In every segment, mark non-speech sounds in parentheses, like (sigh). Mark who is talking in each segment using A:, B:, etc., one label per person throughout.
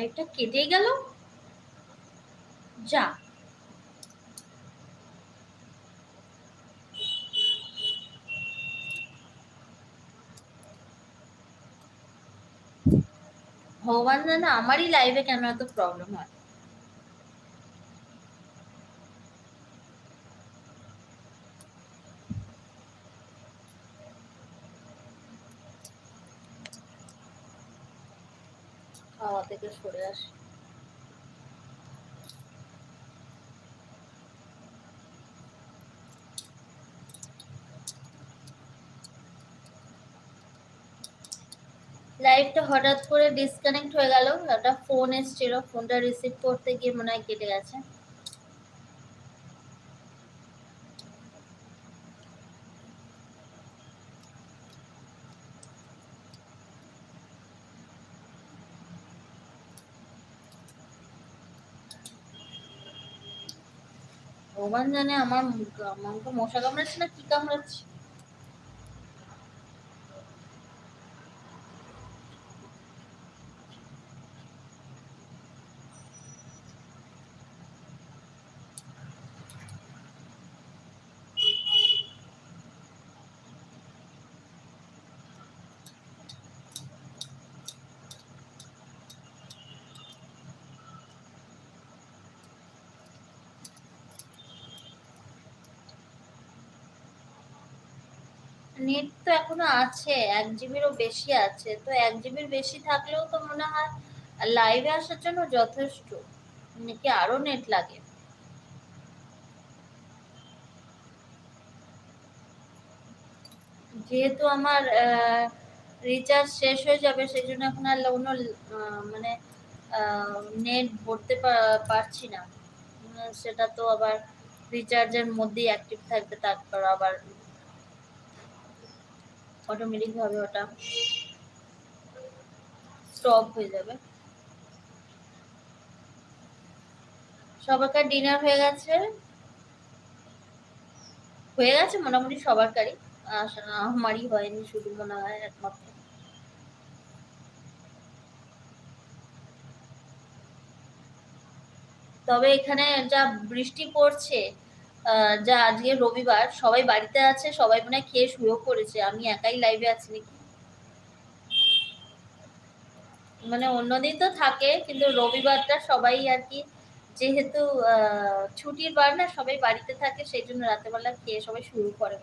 A: লাইফটা কেটে গেল। যা। ভগবান জানে আমারই লাইফে কেন এত প্রবলেম হয় খাওয়া থেকে সরে আসি। লাইভটা হঠাৎ করে ডিসকানেক্ট হয়ে গেল। একটা ফোন এসেছিল। ফোনটা রিসিভ করতে গিয়ে মনে হয় কেটে গেছে। ভগবান জানে আমার আমাকে মশা কামড়াচ্ছে না কি কামড়াচ্ছে? নেট তো এখনও আছে এক জিবিরও বেশি আছে। তো এক জিবির বেশি থাকলেও তো মনে হয় লাইভে আসার জন্য যথেষ্ট। নাকি আরও নেট লাগে? যেহেতু আমার রিচার্জ শেষ হয়ে যাবে সেই জন্য এখন আর আহ, মানে নেট ভরতে পারছি না। সেটা তো আবার রিচার্জের মধ্যেই অ্যাক্টিভ থাকবে তারপর আবার অটোমেটিক ভাবে ওটা স্টপ হয়ে যাবে। সবারকার ডিনার হয়ে গেছে। হয়ে গেছে মোটামুটি সবারকারই। আস- আমারই হয়নি শুধু মনে হয় একমাত্র। তবে এখানে যা বৃষ্টি পড়ছে যা আজকে রবিবার, সবাই বাড়িতে আছে, সবাই মনে খেয়ে শুয়েও পড়েছে। আমি একাই লাইভে আছি নাকি? মানে অন্যদিন তো থাকে, কিন্তু রবিবারটা সবাই আর কি, যেহেতু ছুটির বার না, সবাই বাড়িতে থাকে, সেই জন্য রাতেবেলা খেয়ে সবাই শুরু করে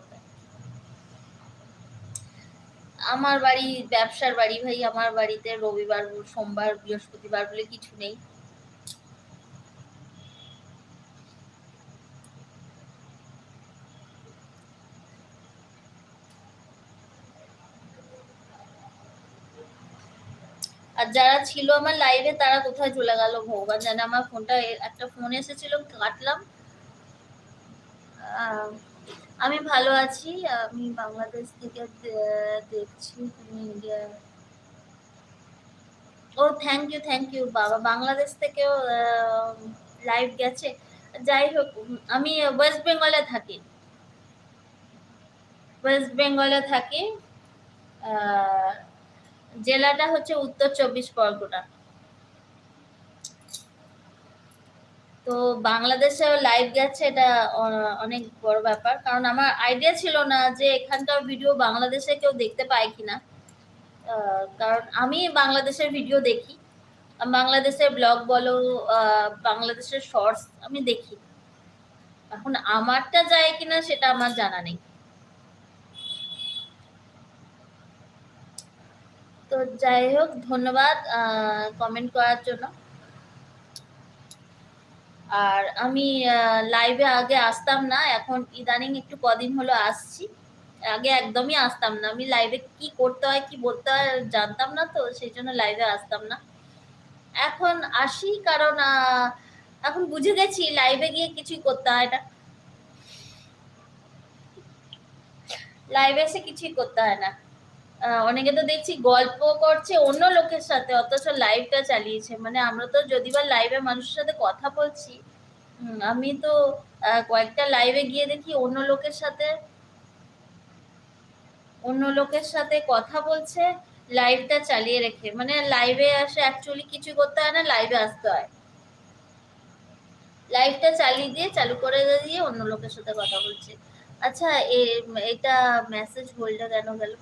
A: আমার বাড়ি, ব্যবসার বাড়ি ভাই, আমার বাড়িতে রবিবার, সোমবার, বৃহস্পতিবার বলে কিছু নেই। আর যারা ছিল আমার লাইভে তারা কোথায় চলে গেল ভগবান জানে। আমার ফোনটা একটা ফোন এসেছিল, কাটলাম। আমি ভালো আছি। আমি বাংলাদেশ থেকে দেখছি তুমি ইন্ডিয়া ও থ্যাংক ইউ থ্যাংক ইউ বাবা, বাংলাদেশ থেকেও লাইভ গেছে। যাই হোক আমি ওয়েস্ট বেঙ্গলে থাকি। ওয়েস্ট বেঙ্গলে থাকি। জেলাটা হচ্ছে উত্তর চব্বিশ পরগনা। তো বাংলাদেশে লাইভ গেছে, এটা অনেক বড় ব্যাপার। কারণ আমার আইডিয়া ছিল না যে এখানকার ভিডিও বাংলাদেশে কেউ দেখতে পায় কিনা। কারণ আমি বাংলাদেশের ভিডিও দেখি। বাংলাদেশের ব্লগ বলো বাংলাদেশের শর্টস আমি দেখি। এখন আমারটা যায় কিনা সেটা আমার জানা নেই। তো যাই হোক, ধন্যবাদ কমেন্ট করার জন্য। আর আমি লাইভে আগে আসতাম না, এখন ইদানিং একটু কদিন হলো আসছি। আগে একদমই আসতাম না। আমি লাইভে কি করতে হয়, কি বলতে হয় জানতাম না তো, সেই জন্য লাইভে আসতাম না। এখন আসি, কারণ এখন বুঝে গেছি লাইভে গিয়ে কিছুই করতে হয় না। লাইভে এসে কিছুই করতে হয় না। অনেকে তো দেখছি গল্প করছে, অন্য লোকের সাথে, অথচ লাইভটা চালিয়েছে। মানে আমরা তো যদি বা লাইভে মানুষের সাথে কথা বলছি আমি তো কয়েকটা লাইভে গিয়ে দেখি অন্য লোকের সাথে, অন্য লোকের সাথে কথা বলছে লাইভটা চালিয়ে রেখে। মানে লাইভে আসে অ্যাকচুয়ালি কিছু করতে হয় না লাইভে আসতে হয়। লাইভটা চালিয়ে দিয়ে, চালু করে দিয়ে অন্য লোকের সাথে কথা বলছে। আচ্ছা এটা মেসেজ হোল্ডটা কেন গেল?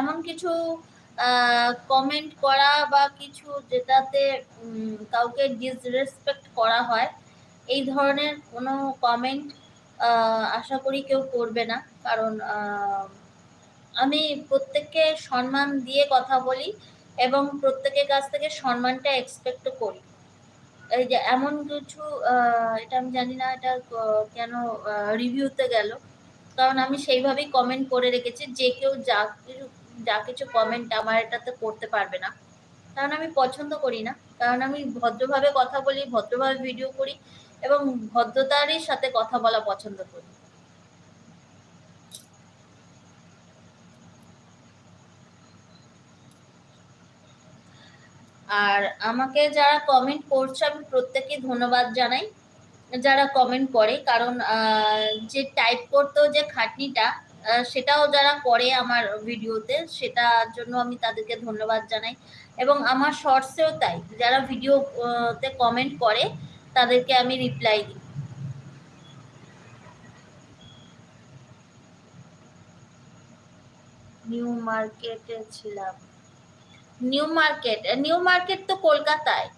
A: এমন কিছু কমেন্ট করা বা কিছু যেটাতে কাউকে ডিসরেসপেক্ট করা হয়, এই ধরনের কোনো কমেন্ট আশা করি কেউ করবে না। কারণ আমি প্রত্যেককে সম্মান দিয়ে কথা বলি এবং প্রত্যেকের কাছ থেকে সম্মানটা এক্সপেক্ট করি। এই যে এমন কিছু এটা আমি জানি না এটা কেন রিভিউতে গেল। কারণ আমি সেইভাবেই কমেন্ট করে রেখেছি, যে কেউ যা কিছু যা কিছু কমেন্ট আমার এটাতে করতে পারবে না। কারণ আমি পছন্দ করি না। কারণ আমি ভদ্রভাবে কথা বলি, ভদ্রভাবে ভিডিও করি এবং ভদ্রতারই সাথে কথা বলা পছন্দ করি। আর আমাকে যারা কমেন্ট করছে, আমি প্রত্যেককে ধন্যবাদ জানাই। যারা কমেন্ট করে কারণ যে টাইপ করতেও যে খাটনিটা সেটাও যারা করে আমার ভিডিওতে সেটার জন্য আমি তাদেরকে ধন্যবাদ জানাই। এবং আমার শর্টসেও তাই যারা ভিডিওতে কমেন্ট করে তাদেরকে আমি রিপ্লাই দিই। নিউ মার্কেটে ছিলাম। নিউ মার্কেট নিউ মার্কেট তো কলকাতায়।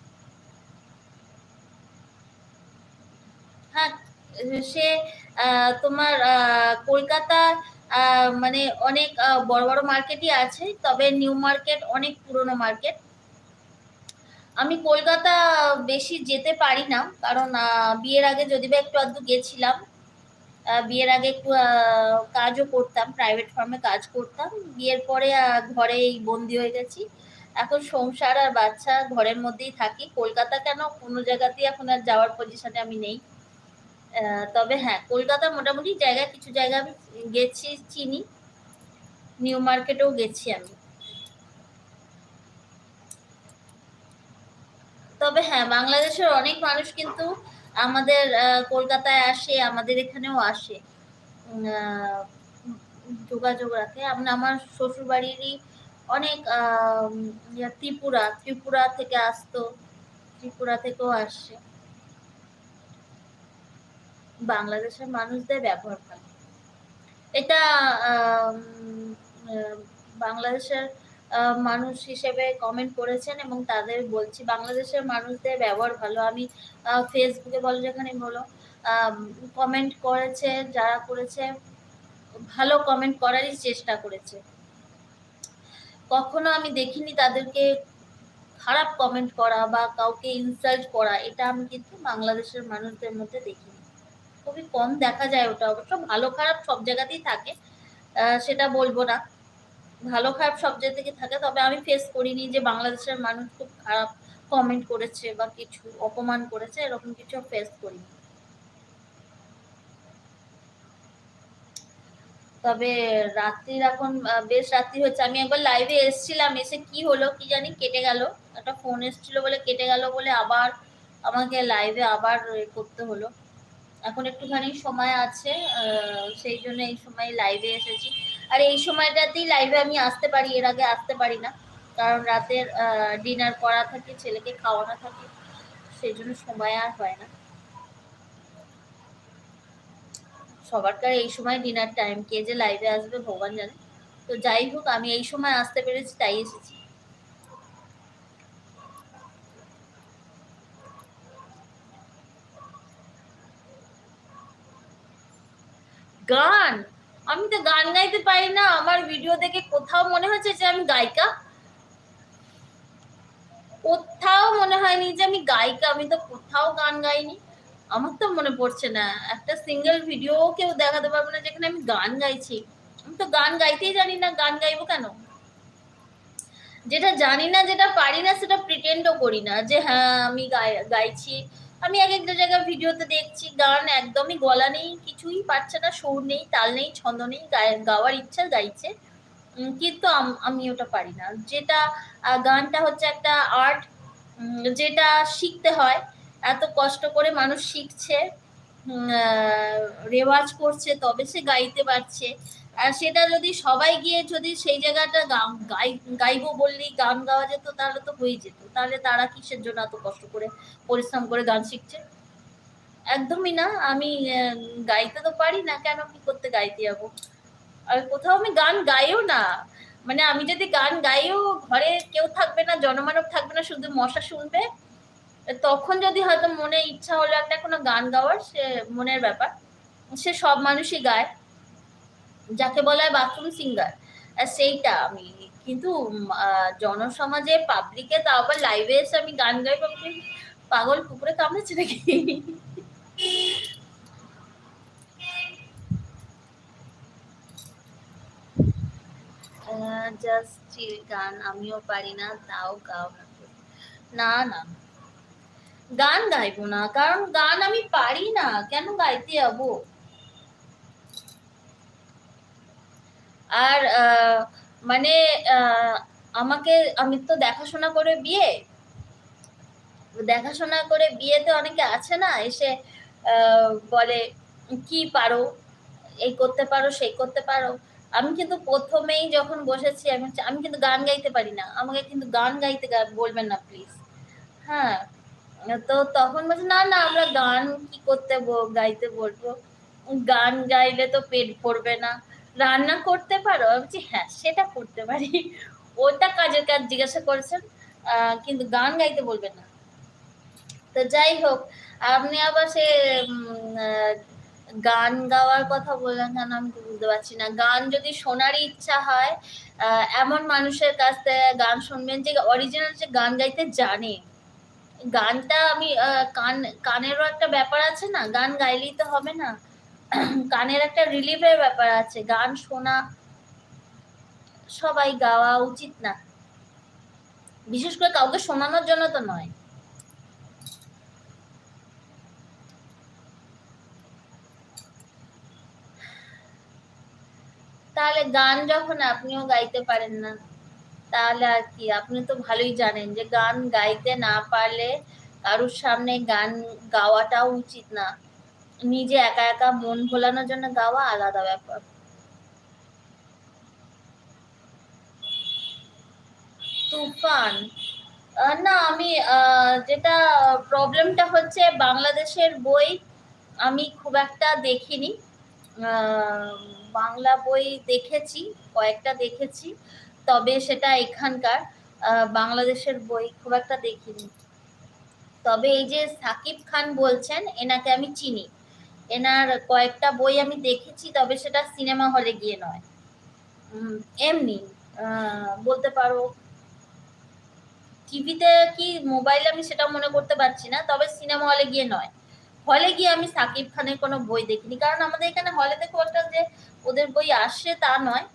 A: হ্যাঁ সে তোমার কলকাতা মানে অনেক বড় বড় মার্কেটই আছে, তবে নিউ মার্কেট অনেক পুরনো মার্কেট আমি কলকাতা বেশি যেতে পারি না, কারণ বিয়ের আগে যদি বা একটু আধটু গেছিলাম বিয়ের আগে একটু কাজও করতাম প্রাইভেট ফার্মে কাজ করতাম। বিয়ের পরে ঘরেই বন্দি হয়ে গেছি। এখন সংসার আর বাচ্চা ঘরের মধ্যেই থাকি। কলকাতা কেন? কোনো জায়গাতেই এখন আর যাওয়ার পজিশনে আমি নেই। তবে হ্যাঁ কলকাতা মোটামুটি জায়গায় কিছু জায়গা আমি গেছি, চিনি। নিউ মার্কেটেও গেছি আমি। তবে হ্যাঁ বাংলাদেশের অনেক মানুষ কিন্তু আমাদের কলকাতায় আসে, আমাদের এখানেও আসে। যোগাযোগ রাখে। আমার শ্বশুর বাড়িরই অনেক ত্রিপুরা ত্রিপুরা থেকে আসতো, ত্রিপুরা থেকেও আসছে বাংলাদেশের মানুষদের ব্যবহার ভালো এটা বাংলাদেশের মানুষ হিসেবে কমেন্ট করেছেন এবং তাদের বলছি, বাংলাদেশের মানুষদের ব্যবহার ভালো। আমি ফেসবুকে বলো যেখানে বলো কমেন্ট করেছে, যারা করেছে, ভালো কমেন্ট করারই চেষ্টা করেছে। কখনো আমি দেখিনি তাদেরকে খারাপ কমেন্ট করা বা কাউকে ইনসাল্ট করা। এটা আমি কিন্তু বাংলাদেশের মানুষদের মধ্যে দেখিনি। খুবই কম দেখা যায় ওটা অবশ্য। ভালো খারাপ সব জায়গাতেই থাকে সেটা বলব না। ভালো খারাপ সব জায়গা থেকে থাকে, তবে আমি ফেস করিনি যে বাংলাদেশের মানুষ খুব খারাপ কমেন্ট করেছে বা কিছু অপমান করেছে, এরকম কিছু ফেস করিনি। তবে রাত্রির এখন বেশ রাত্রি হচ্ছে। আমি একবার লাইভে এসছিলাম, এসে কি হলো কি জানি কেটে গেল। একটা ফোন এসছিল বলে কেটে গেল বলে আবার আমাকে লাইভে আবার করতে হলো। এখন একটুখানি সময় আছে সেই জন্য এই সময় লাইভে এসেছি। আর এই সময়টাতেই লাইভে আমি আসতে পারি, এর আগে আসতে পারি না। কারণ রাতের ডিনার করা থাকে, ছেলেকে খাওয়ানো থাকে, সেই জন্য সময় আর হয় না। সবারকার এই সময় ডিনার টাইম কে যে লাইভে আসবে ভগবান জানে। তো যাই হোক, আমি এই সময় আসতে পেরেছি, তাই এসেছি। গান? আমি তো গান গাইতে পারি না। আমার ভিডিও দেখে কোথাও মনে হচ্ছে যে আমি গায়িকা? কোথাও মনে হয়নি যে আমি গায়িকা। আমি তো কোথাও গান গাইনি। আমার তো মনে পড়ছে না। একটা সিঙ্গেল ভিডিও কেউ দেখাতে পারব না যেখানে আমি গান গাইছি। আমি তো গান গাইতেই জানি না। গান গাইবো কেন? যেটা জানি না, যেটা পারি না, সেটা প্রিটেন্ডও করি না যে হ্যাঁ আমি গাইছি। আমি এক একটা জায়গায় ভিডিওতে দেখছি, গান একদমই গলা নেই, কিছুই পাচ্ছে না, সুর নেই, তাল নেই, ছন্দ নেই গাওয়ার ইচ্ছা গাইছে। কিন্তু আমি ওটা পারি না। যেটা গানটা হচ্ছে একটা আর্ট যেটা শিখতে হয়, এত কষ্ট করে মানুষ শিখছে রেওয়াজ করছে, তবে সে গাইতে পারছে। আর সেটা যদি সবাই গিয়ে যদি সেই জায়গাটা গা- গাই- গাইবো বললেই গান গাওয়া যেত, তাহলে তো হয়ে যেত। তাহলে তারা কিসের জন্য এত কষ্ট করে পরিশ্রম করে গান শিখছে? একদমই না। আমি গাইতে তো পারি না। কেন কি করতে গাইতে যাব? আর কোথাও আমি গান গাইও না। মানে আমি যদি গান গাইও, ঘরে কেউ থাকবে না, জনমানব থাকবে না, শুধু মশা শুনবে, তখন যদি হয়তো মনে ইচ্ছা হলো একটা কোনো গান গাওয়ার, সে মনের ব্যাপার। সে সব মানুষই গায়। যাকে বলা হয় বাথরুম সিঙ্গার। সেইটা আমি। কিন্তু জনসমাজে পাবলিকে তাও আবার লাইভে এসে আমি গান গাই ভাবছি, পাগল কুকুরে কামড়েছে নাকি? গান আমিও পারি না তাও গাও না না। গান গাইবো না কারণ গান আমি পারি না। কেন গাইতে যাব? আর মানে আমাকে, আমি তো দেখাশোনা করে বিয়ে। দেখাশোনা করে বিয়েতে অনেকে আছে না, এসে বলে, কি পারো? এই করতে পারো, সেই করতে পারো। আমি কিন্তু প্রথমেই যখন বসেছি, আমি আমি কিন্তু গান গাইতে পারি না। আমাকে কিন্তু গান গাইতে বলবেন না, প্লিজ। হ্যাঁ তো তখন বলছে, না না, আমরা গান কি করতে গাইতে বলব? গান গাইলে তো পেট ভরবে না। রান্না করতে পারো? বলছি হ্যাঁ সেটা করতে পারি। ওটা কাজের কাজ জিজ্ঞাসা করেছেন কিন্তু গান গাইতে বলবেন না। তো যাই হোক, আপনি আবার সে গান গাওয়ার কথা বললেন কেন? আমি তো বুঝতে পারছি না। গান যদি শোনারই ইচ্ছা হয় এমন মানুষের কাছ থেকে গান শুনবেন যে অরিজিনাল যে গান গাইতে জানে। গানটা আমি কান, কানেরও একটা ব্যাপার আছে না? গান গাইলেই তো হবে না। কানের একটা রিলিফের ব্যাপার আছে, গান শোনা সবাই গাওয়া উচিত না। বিশেষ করে কাউকে শোনানোর জন্য তো নয়। তাহলে গান যখন আপনিও গাইতে পারেন না, তাহলে আর কি, আপনি তো ভালোই জানেন যে গান গাইতে না পারলে কারুর সামনে গান গাওয়াটাও উচিত না। নিজে একা একা মন ভোলানোর জন্য গাওয়া আলাদা ব্যাপার। তুফান। না, আমি যেটা প্রবলেমটা হচ্ছে বাংলাদেশের বই আমি খুব একটা দেখিনি। বাংলা বই দেখেছি, কয়েকটা দেখেছি, তবে সেটা এখানকার। বাংলাদেশের বই খুব একটা দেখিনি। তবে এই যে সাকিব খান বলছেন, এনাকে আমি চিনি। এনার কয়েকটা বই আমি দেখেছি, তবে সেটা সিনেমা হলে গিয়ে নয়। এমনি বলতে পারো, টিভিতে কি মোবাইলে আমি সেটা মনে করতে পারছি না, তবে সিনেমা হলে গিয়ে নয়। হলে গিয়ে আমি সাকিব খানের কোনো বই দেখিনি, কারণ আমাদের এখানে হলে খুব একটা যে ওদের বই আসে তা নয়।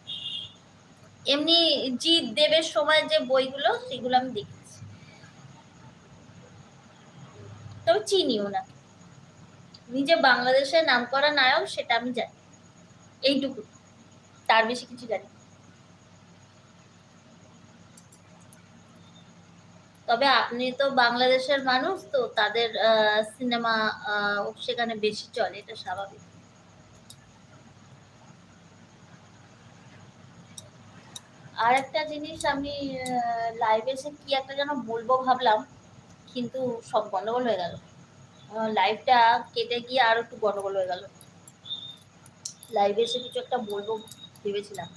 A: এমনি জিৎ দেবের সময় যে বইগুলো, সেগুলো আমি দেখেছি। তবে চিনিও না নিজে বাংলাদেশের নাম করা নায়ক, সেটা আমি জানি। এইটুকু। তার বেশি কিছু জানি। তবে আপনি তো বাংলাদেশের মানুষ, তো তাদের সিনেমা সেখানে বেশি চলে, এটা স্বাভাবিক। আর একটা জিনিস আমি লাইভে এসে কি একটা যেন বলব ভাবলাম, কিন্তু সব গন্ডগোল হয়ে গেল। লাইভটা কেটে গিয়ে আর একটু গন্ডগোল হয়ে গেল লাইভে এসে কিছু একটা বলব ভেবেছিলাম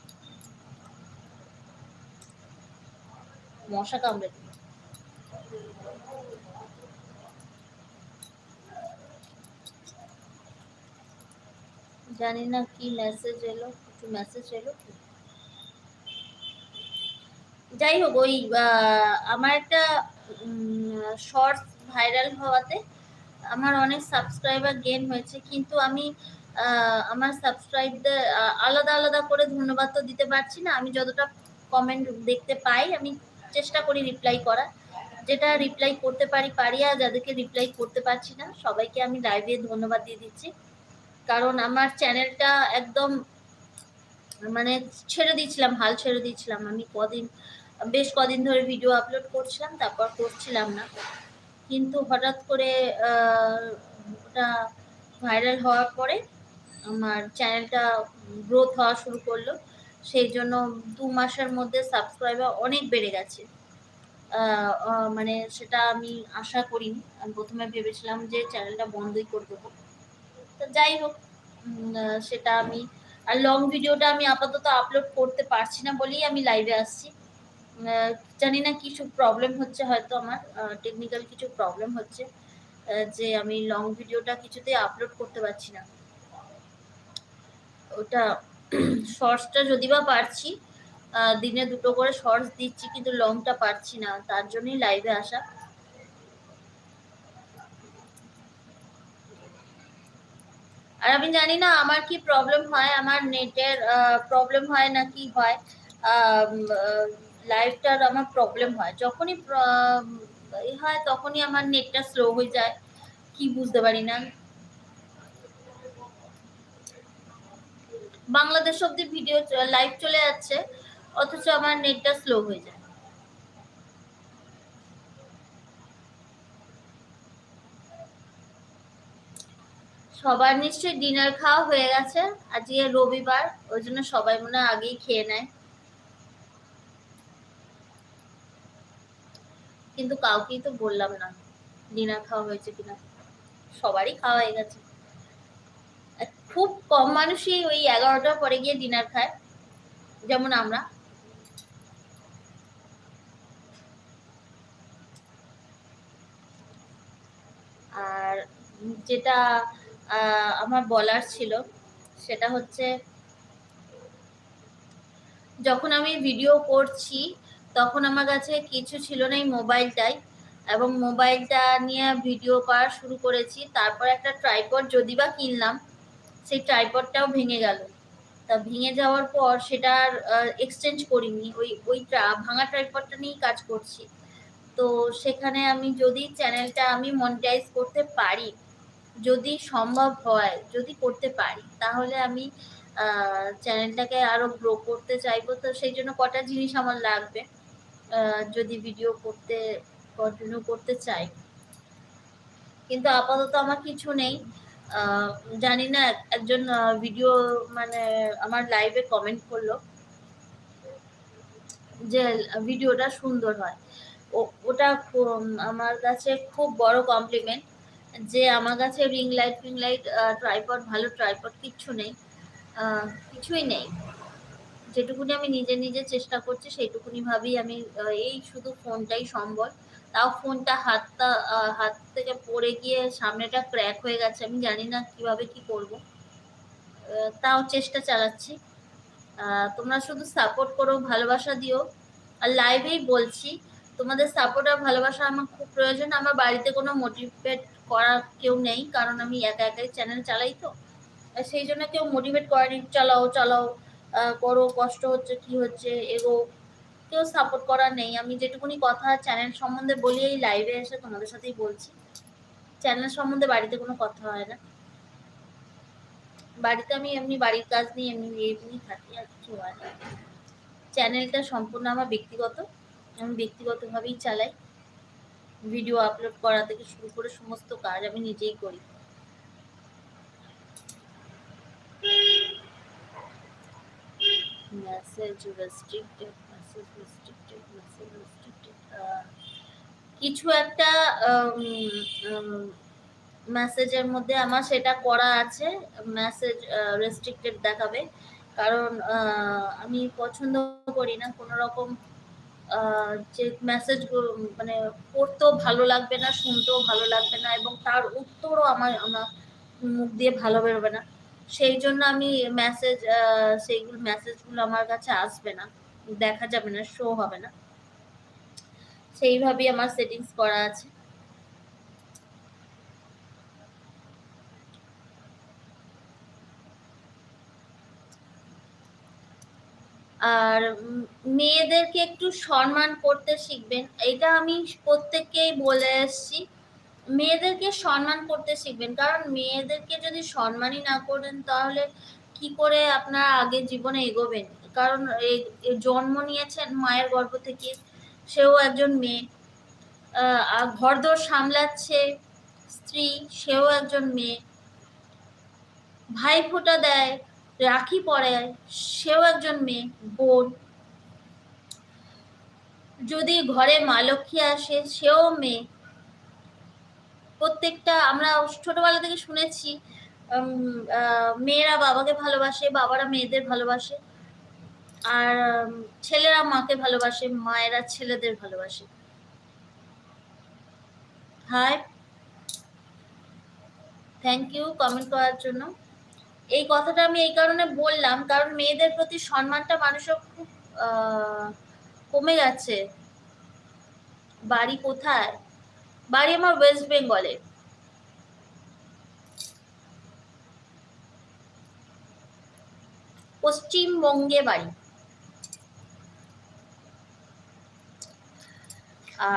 A: মশা কামড়ে। জানি না কি মেসেজ এলো, কিছু মেসেজ এলো কি? যাই হোক, ওই আমার একটা শর্টস ভাইরাল হওয়াতে আমার অনেক সাবস্ক্রাইবার গেন হয়েছে, কিন্তু আমি আমার সাবস্ক্রাইবদের আলাদা আলাদা করে ধন্যবাদ তো দিতে পারছি না। আমি যতটা কমেন্ট দেখতে পাই, আমি চেষ্টা করি রিপ্লাই করার। যেটা রিপ্লাই করতে পারি পারি, আর যাদেরকে রিপ্লাই করতে পারছি না, সবাইকে আমি লাইভে ধন্যবাদ দিয়ে দিচ্ছি। কারণ আমার চ্যানেলটা একদম মানে ছেড়ে দিয়েছিলাম, হাল ছেড়ে দিয়েছিলাম। আমি কদিন, বেশ কদিন ধরে ভিডিও আপলোড করছিলাম, তারপর করছিলাম না। কিন্তু হঠাৎ করে ওটা ভাইরাল হওয়ার পরে আমার চ্যানেলটা গ্রোথ হওয়া শুরু করল। সেই জন্য দু মাসের মধ্যে সাবস্ক্রাইবার অনেক বেড়ে গেছে। মানে সেটা আমি আশা করিনি। আমি প্রথমে ভেবেছিলাম যে চ্যানেলটা বন্ধই করে দেবো। তো যাই হোক সেটা আমি, আর লং ভিডিওটা আমি আপাতত আপলোড করতে পারছি না বলেই আমি লাইভে আসছি। জানি না কিছু প্রবলেম হচ্ছে হয়তো আমার টেকনিক্যাল কিছু প্রবলেম হচ্ছে যে আমি লং ভিডিওটা কিছুতেই আপলোড করতে পারছি না। ওটা (clears throat) শর্টসটা যদি বা পারছি দিনে দুটো করে শর্টস দিচ্ছি, কিন্তু লংটা পারছি না, তার জন্যই লাইভে আসা। আর আমি জানি না আমার কি প্রবলেম হয়, আমার নেটের প্রবলেম হয় না কি হয় লাইভটার আমার প্রবলেম হয়। যখনই হয়, তখনই আমার নেটটা স্লো হয়ে যায়। কি বুঝতে পারি না। বাংলাদেশ অব্দি ভিডিও লাইভ চলে যাচ্ছে, অথচ আমার নেটটা স্লো হয়ে যায়। সবার নিশ্চয়ই ডিনার খাওয়া হয়ে গেছে। আজকে রবিবার, ওই জন্য সবাই মনে আগেই খেয়ে নেয়। কিন্তু কাউকেই তো বললাম না। ডিনার খাওয়া হয়েছে কিনা। সবারই খাওয়া হয়ে গেছে। খুব কম মানুষই ওই এগারোটার পরে গিয়ে ডিনার খায়, যেমন আমরা। আর যেটা আমার বলার ছিল, সেটা হচ্ছে, যখন আমি ভিডিও করছি তখন আমার কাছে কিছু ছিল না এই মোবাইলটাই এবং মোবাইলটা নিয়ে ভিডিও করা শুরু করেছি। তারপর একটা ট্রাইপড যদি বা কিনলাম, সেই ট্রাইপডটাও ভেঙে গেল। তা ভেঙে যাওয়ার পর সেটা আর এক্সচেঞ্জ করিনি। ওই ওই ভাঙা ট্রাইপডটা নিয়েই কাজ করছি। তো সেখানে আমি যদি চ্যানেলটা আমি মনিটাইজ করতে পারি, যদি সম্ভব হয়, যদি করতে পারি, তাহলে আমি চ্যানেলটাকে আরও গ্রো করতে চাইব। তো সেই জন্য কটা জিনিস আমার লাগবে। যদি ভিডিও করতে কন্টিনিউ করতে চাই। কিন্তু আপাতত আমার কিছু নেই। জানি না একজন ভিডিও মানে আমার লাইভে কমেন্ট করল যে ভিডিওটা সুন্দর হয়। ওটা আমার কাছে খুব বড় কমপ্লিমেন্ট যে, আমার কাছে রিং লাইট ফিং লাইট ট্রাইপড ভালো ট্রাইপড কিচ্ছু নেই। কিছুই নেই। যেটুকুনি আমি নিজে নিজে চেষ্টা করছি, সেইটুকুনি ভাবেই আমি এই শুধু ফোনটাই সম্বল। তাও ফোনটা হাতটা হাত থেকে পড়ে গিয়ে সামনেটা ক্র্যাক হয়ে গেছে, আমি জানি না কীভাবে কি করব। তাও চেষ্টা চালাচ্ছি। তোমরা শুধু সাপোর্ট করো, ভালোবাসা দিও। আর লাইভেই বলছি, তোমাদের সাপোর্ট আর ভালোবাসা আমার খুব প্রয়োজন। আমার বাড়িতে কোনো মোটিভেট করার কেউ নেই, কারণ আমি একা একাই চ্যানেল চালাই তো। সেই জন্য কেউ মোটিভেট করেনি, চালাও চালাও। করো, কষ্ট হচ্ছে, কি হচ্ছে, এগো, কেউ সাপোর্ট করার নেই। আমি যেটুকুনি কথা চ্যানেল সম্বন্ধে বলি, এই লাইভে এসে তোমাদের সাথেই বলছি। চ্যানেল সম্বন্ধে বাড়িতে কোনো কথা হয় না। বাড়িতে আমি এমনি বাড়ির কাজ নিয়ে, এমনি এমনি থাকি আর কিছু হয় না। চ্যানেলটা সম্পূর্ণ আমার ব্যক্তিগত। আমি ব্যক্তিগতভাবেই চালাই। ভিডিও আপলোড করা থেকে শুরু করে সমস্ত কাজ আমি নিজেই করি। Message restricted message restricted message restricted কিছু একটা মেসেজের মধ্যে আমার সেটা করা আছে মেসেজ রেস্ট্রিক্টেড দেখাবে। কারণ আমি পছন্দ করি না কোনো রকম যে মেসেজ মানে পড়তেও ভালো লাগবে না, শুনতেও ভালো লাগবে না, এবং তার উত্তরও আমার আমার মুখ দিয়ে ভালো বেরোবে না। সেই জন্য আমি মেসেজ সেইগুলো মেসেজগুলো আমার কাছে আসবে না। দেখা যাবে না শো হবে না। সেইভাবেই আমার সেটিংস করা আছে। আর মেয়েদেরকে একটু সম্মান করতে শিখবেন। এটা আমি প্রত্যেককেই বলে এসেছি। মেয়েদেরকে সম্মান করতে শিখবেন। কারণ মেয়েদেরকে যদি সম্মানই না করেন, তাহলে কি করে আপনারা আগে জীবনে এগোবেন? কারণ জন্ম নিয়েছেন মায়ের গর্ভ থেকে। সেও একজন মেয়ে। ঘরদোর সামলাচ্ছে স্ত্রী, সেও একজন মেয়ে। ভাই ফোঁটা দেয়, রাখি পরে সেও একজন মেয়ে, বোন। যদি ঘরে মা লক্ষ্মী আসে, সেও মেয়ে। প্রত্যেকটা, আমরা ছোটবেলা থেকে শুনেছি মেয়েরা বাবাকে ভালোবাসে, বাবারা মেয়েদের ভালোবাসে, আর ছেলেরা মাকে ভালোবাসে, মায়েরা ছেলেদের ভালোবাসে। হাই। থ্যাংক ইউ কমেন্ট করার জন্য। এই কথাটা আমি এই কারণে বললাম, কারণ মেয়েদের প্রতি সম্মানটা মানুষের খুব কমে গেছে। বাড়ি কোথায়? বাড়ি আমার ওয়েস্ট বেঙ্গলে পশ্চিমবঙ্গে বাড়ি।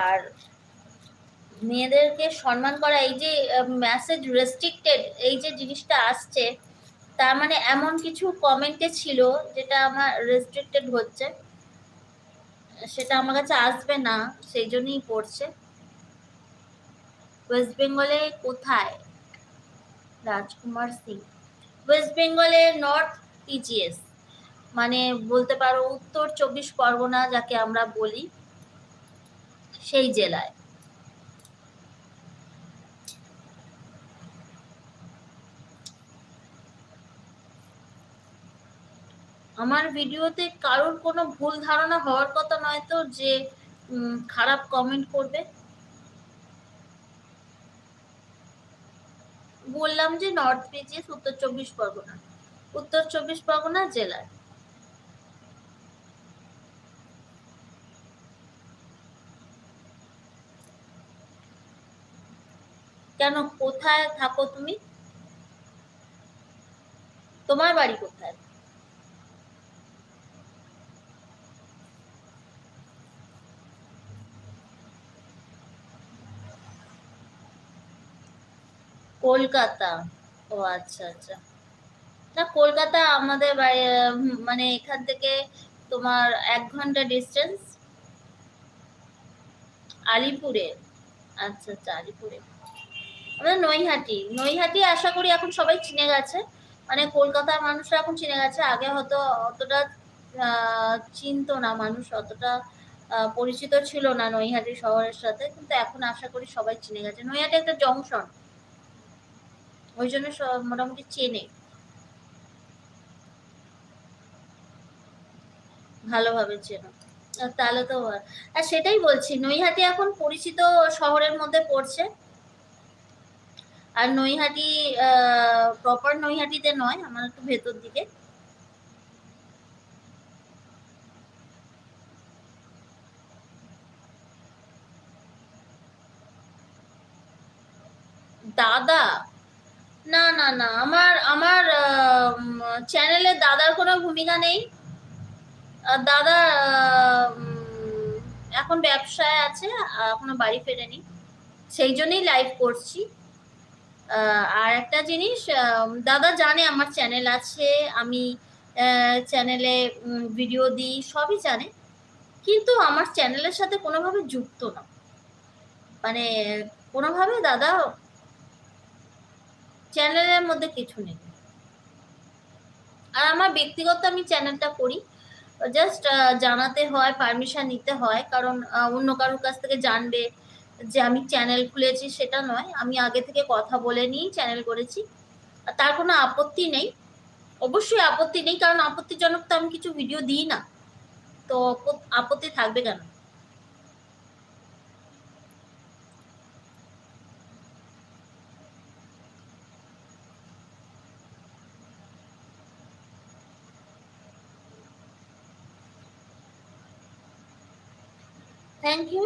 A: আর মেয়েদেরকে সম্মান করা, এই যে মেসেজ রেস্ট্রিক্টেড এই যে জিনিসটা আসছে, তার মানে এমন কিছু কমেন্টে ছিল যেটা আমার রেস্ট্রিক্টেড হচ্ছে। সেটা আমার কাছে আসবে না, সেই জন্যই পড়ছে। ওয়েস্ট বেঙ্গলে কোথায়? রাজকুমার সিং। ওয়েস্ট বেঙ্গলে নর্থ পিজিএস মানে বলতে পারো উত্তর চব্বিশ পরগনা যাকে আমরা বলি, সেই জেলায়। আমার ভিডিওতে কারোর কোনো ভুল ধারণা হওয়ার কথা নয় তো যে খারাপ কমেন্ট করবে। বললাম যে নর্থ পেজিএস উত্তর চব্বিশ পরগনা। উত্তর চব্বিশ পরগনা জেলার। কেন, কোথায় থাকো তুমি? তোমার বাড়ি কোথায়? কলকাতা। ও আচ্ছা আচ্ছা। না কলকাতা আমাদের মানে এখান থেকে তোমার এক ঘণ্টা ডিস্টেন্স আলিপুরে। আচ্ছা আচ্ছা আলিপুরে। আমাদের নৈহাটি। নৈহাটি আশা করি এখন সবাই চিনে গেছে। মানে কলকাতার মানুষরা এখন চিনে গেছে। আগে হয়তো অতটা চিনতো না মানুষ, অতটা পরিচিত ছিল না নৈহাটি শহরের সাথে। কিন্তু এখন আশা করি সবাই চিনে গেছে। নৈহাটি একটা জংশন। ওই জন্য মোটামুটি চেনে। ভালোভাবে চেনো। তাহলে তো, আর সেটাই বলছি, নৈহাটি এখন পরিচিত শহরের মধ্যে পড়ছে। আর নৈহাটি প্রপার নৈহাটিতে নয়, আমার একটু ভেতর দিকে। দাদা! না না না, আমার আমার চ্যানেলে দাদার কোনো ভূমিকা নেই। দাদা এখন ব্যবসায় আছে এখনও বাড়ি ফেরেনি। সেই জন্যই লাইভ করছি। আর একটা জিনিস দাদা জানে আমার চ্যানেল আছে, আমি চ্যানেলে ভিডিও দিই, সবই জানে। কিন্তু আমার চ্যানেলের সাথে কোনোভাবে যুক্ত না। মানে কোনোভাবে দাদা চ্যানেলের মধ্যে কিছু নেই। আর আমার ব্যক্তিগত আমি চ্যানেলটা করি। জাস্ট জানাতে হয় পারমিশন নিতে হয়, কারণ অন্য কারোর কাছ থেকে জানবে যে আমি চ্যানেল খুলেছি সেটা নয়। আমি আগে থেকে কথা বলে নিয়েই চ্যানেল করেছি। তার কোনো আপত্তি নেই। অবশ্যই আপত্তি নেই, কারণ আপত্তিজনক তো আমি কিছু ভিডিও দিই না। তো আপত্তি থাকবে কেন? থ্যাংক ইউ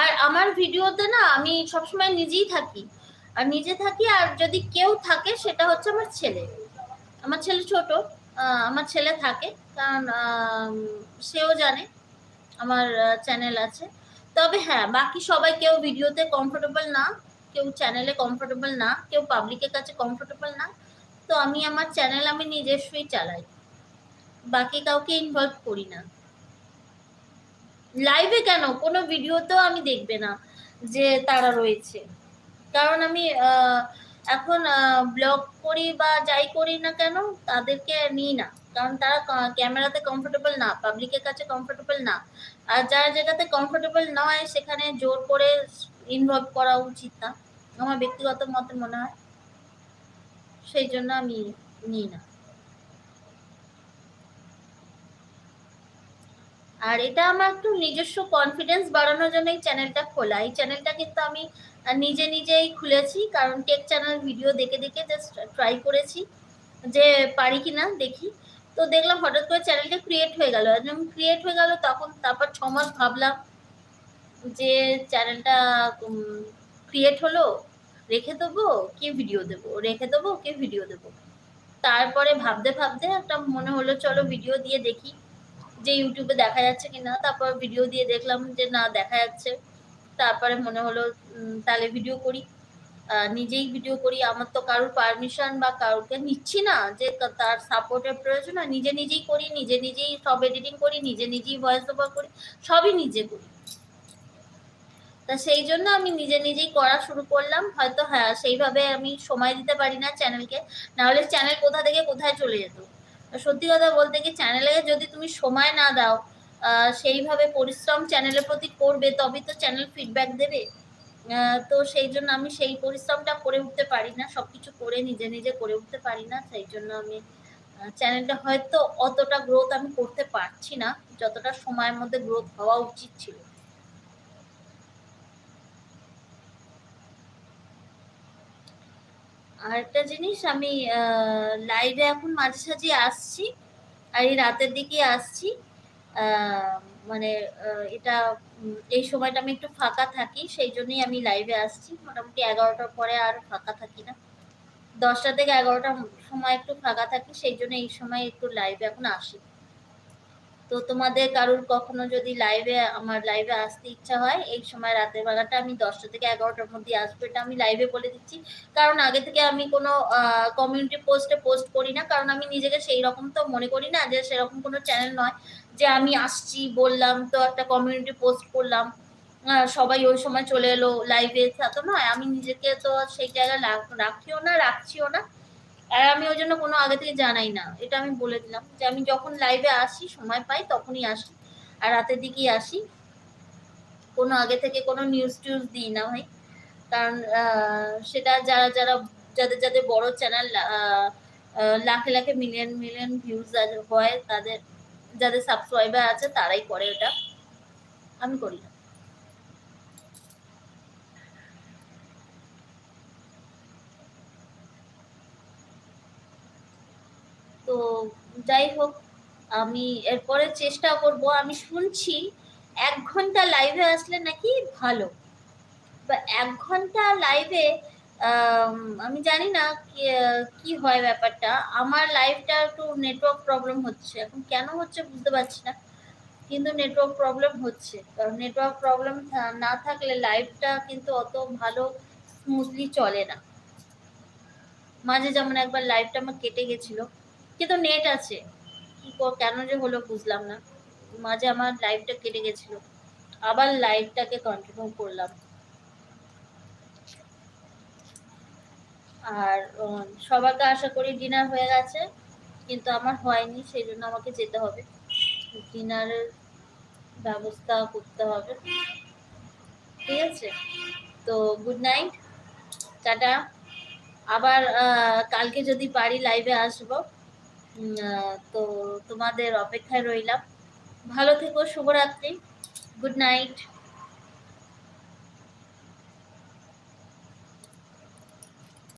A: আর আমার ভিডিওতে না আমি সবসময় নিজেই থাকি। আর নিজে থাকি, আর যদি কেউ থাকে, সেটা হচ্ছে আমার ছেলে। আমার ছেলে ছোট আমার ছেলে থাকে, কারণ সেও জানে, আমার চ্যানেল আছে। তবে হ্যাঁ বাকি সবাই কেউ ভিডিওতে কমফোর্টেবল না, কেউ চ্যানেলে কমফোর্টেবল না, কেউ পাবলিকের কাছে কমফোর্টেবল না, তো আমি আমার চ্যানেল আমি নিজস্বই চালাই। বাকি কাউকে ইনভলভ করি না। লাইভে কেন? কোনো ভিডিওতেও আমি দেখবে না যে তারা রয়েছে। কারণ আমি এখন ব্লগ করি বা যাই করি না কেন তাদেরকে নিই না। কারণ তারা ক্যামেরাতে কমফোর্টেবল না পাবলিকের কাছে কমফোর্টেবল না। আর যারা জায়গাতে কমফোর্টেবল নয়, সেখানে জোর করে ইনভলভ করা উচিত না। আমার ব্যক্তিগত মতে মনে হয়। সেই জন্য আমি নিই না। আর এটা আমার একটু নিজস্ব কনফিডেন্স বাড়ানোর জন্য এই চ্যানেলটা খোলা। এই চ্যানেলটা কিন্তু আমি নিজে নিজেই খুলেছি, কারণ টেক চ্যানেল ভিডিও দেখে দেখে জাস্ট ট্রাই করেছি যে পারি কি না দেখি। তো দেখলাম হঠাৎ করে চ্যানেলটা ক্রিয়েট হয়ে গেল। যখন ক্রিয়েট হয়ে গেল, তখন তারপর ছ মাস ভাবলাম যে চ্যানেলটা ক্রিয়েট হলো, রেখে দেবো কি ভিডিও দেবো? রেখে দেবো কি ভিডিও দেবো? তারপরে ভাবতে ভাবতে একটা মনে হলো, চলো ভিডিও দিয়ে দেখি। যে ইউটিউবে দেখা যাচ্ছে কি না তারপর ভিডিও দিয়ে দেখলাম যে না, দেখা যাচ্ছে। তারপরে মনে হলো তাহলে ভিডিও করি। নিজেই ভিডিও করি। আমার তো কারোর পারমিশন বা কারোকে নিচ্ছি না যে তার সাপোর্টের প্রয়োজন হয়। নিজে নিজেই করি, নিজে নিজেই সব এডিটিং করি, নিজে নিজেই ভয়েস ওভার করি, সবই নিজে করি। তা সেই জন্য আমি নিজে নিজেই করা শুরু করলাম। হয়তো হ্যাঁ সেইভাবে আমি সময় দিতে পারি না চ্যানেলকে। নাহলে চ্যানেল কোথা থেকে কোথায় চলে যেত? সত্যি কথা বলতে কি চ্যানেলে যদি তুমি সময় না দাও সেইভাবে পরিশ্রম চ্যানেলের প্রতি করবে তবে তো চ্যানেল ফিডব্যাক দেবে। তো সেই জন্য আমি সেই পরিশ্রমটা করে উঠতে পারি না সব কিছু করে নিজে নিজে করে উঠতে পারি না, সেই জন্য আমি চ্যানেলটা হয়তো অতটা গ্রোথ আমি করতে পারছি না, যতটা সময়ের মধ্যে গ্রোথ হওয়া উচিত ছিল। আর একটা জিনিস, আমি লাইভে এখন মাঝে সাঝে আসছি, আর এই রাতের দিকে আসছি। মানে এটা এই সময়টা আমি একটু ফাঁকা থাকি, সেই জন্যই আমি লাইভে আসছি। মোটামুটি এগারোটার পরে আর ফাঁকা থাকি না। দশটা থেকে এগারোটার সময় একটু ফাঁকা থাকি, সেই জন্য এই সময় একটু লাইভে এখন আসি। তো তোমাদের কারুর কখনো যদি লাইভে আমার লাইভে আসতে ইচ্ছা হয়, এই সময় রাতের বেলাটা আমি দশটা থেকে এগারোটার মধ্যে আসব, এটা আমি লাইভে বলে দিচ্ছি। কারণ আগে থেকে আমি কোনো কমিউনিটি পোস্টে পোস্ট করি না, কারণ আমি নিজেকে সেই রকম তো মনে করি না যে সেরকম কোনো চ্যানেল নয় যে আমি আসছি, বললাম, তো একটা কমিউনিটি পোস্ট করলাম। সবাই ওই সময় চলে এলো লাইভে তা তো নয়, আমি নিজেকে তো সেই জায়গায় রাখিও না, রাখছিও না। আর আমি ওই জন্য কোনো আগে থেকে জানাই না। এটা আমি বলে দিলাম যে আমি যখন লাইভে আসি, সময় পাই তখনই আসি। আর রাতের দিকেই আসি। কোনো আগে থেকে কোনো নিউজ টিউজ দিই না ভাই। কারণ সেটা যারা যারা, যাদের যাদের বড় চ্যানেল লাখে লাখে মিলিয়ন মিলিয়ন ভিউজ হয়, তাদের, যাদের সাবস্ক্রাইবার আছে তারাই করে ওটা। আমি করি না। তো যাই হোক, আমি এরপরে চেষ্টা করব। আমি শুনছি এক ঘণ্টা লাইভে আসলে নাকি ভালো। বা এক ঘণ্টা লাইভে আমি জানি না কি হয় ব্যাপারটা। আমার লাইভটা একটু নেটওয়ার্ক প্রবলেম হচ্ছে। এখন কেন হচ্ছে বুঝতে পারছি না। কিন্তু নেটওয়ার্ক প্রবলেম হচ্ছে। কারণ নেটওয়ার্ক প্রবলেম না থাকলে লাইভটা কিন্তু অত ভালো স্মুথলি চলে না। মাঝে যেমন একবার লাইভটা আমার কেটে গেছিল। কিন্তু নেট আছে। কেন যে হলো বুঝলাম না। মাঝে আমার লাইভটা কেটে গেছিল। আবার লাইভটাকে কন্টিনিউ করলাম। আর সবাইকে আশা করি ডিনার হয়ে গেছে। কিন্তু আমার হয়নি, সেই জন্য আমাকে যেতে হবে। ডিনারের ব্যবস্থা করতে হবে। ঠিক আছে? তো গুড নাইট টাটা। আবার কালকে যদি পারি লাইভে আসব। তো তোমাদের অপেক্ষায় রইলাম। ভালো থেকো শুভরাত্রি। Good night.